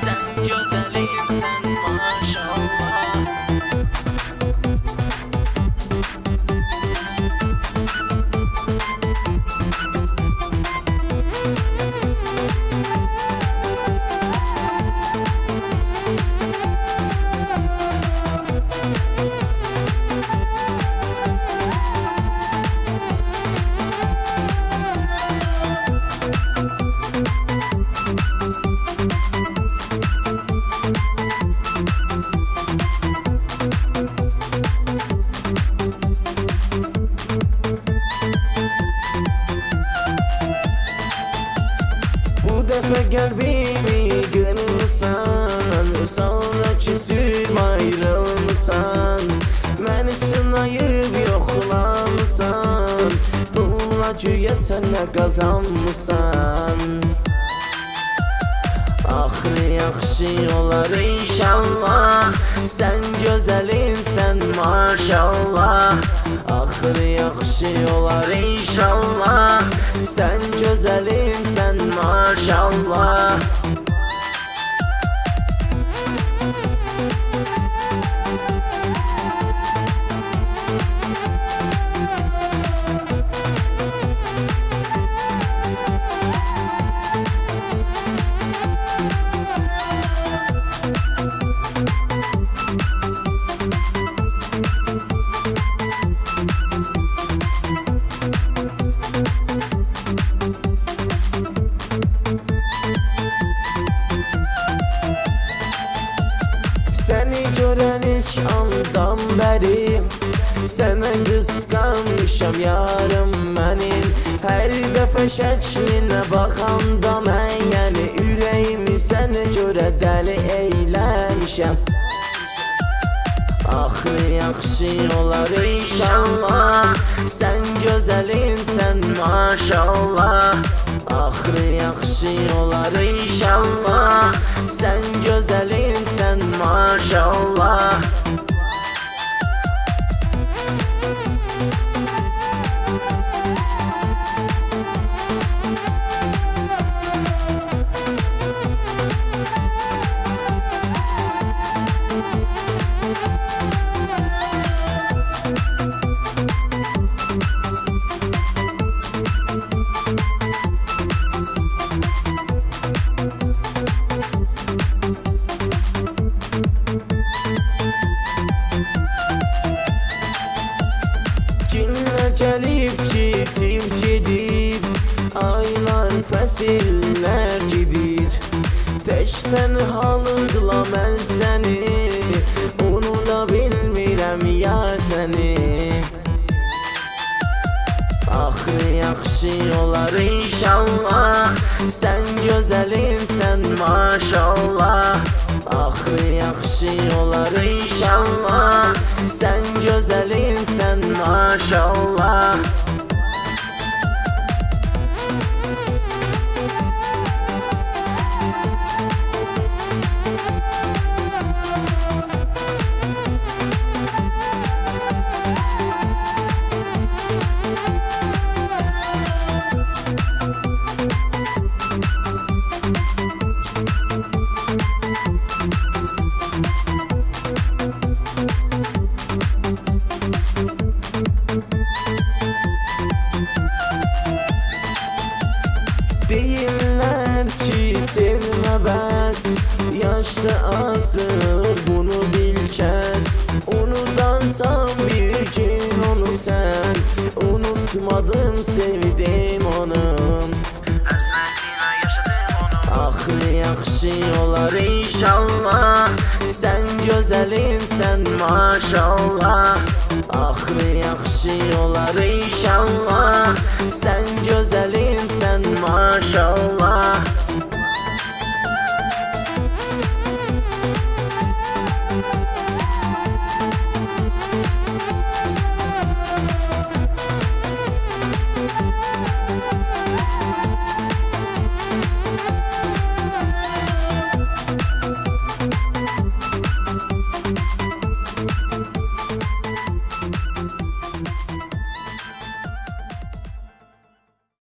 Sen güzelimsen gel beni kırmısan Sonra küsüp ayrılmısan Beni sınayıp yoklamısan Bununla güya sen ne kazanmısan Axırı yaxşı olar inşallah Sən gözəlimsən maşallah Axırı yaxşı olar inşallah Sən gözəlimsən maşallah Sənə qısqanmışam yarım mənim Hər dəfə şəklinə baxanda mən Yəni ürəyimi sənə görə dəli eyləmişəm Axırı yaxşı olar inşallah. Sən gözəlimsən maşallah. Axırı yaxşı olar inşallah Sən gözəlimsən maşallah keçib gedir Aylar fəsillər gedir Tək tənhalıqla mən səni Unuda bilmirəm ya səni Axı yaxşı olar inşallah Sən gözəlimsən maşallah. Axı yaxşı olar inşallah Sən gözəlimsən maşallah anladım sevdim onu. Her saatine yaşadım onu. Ahır yakışıyorlar inşallah. Sen güzelim sen maşallah. Ahır yakışıyorlar inşallah. Sen güzelim sen maşallah.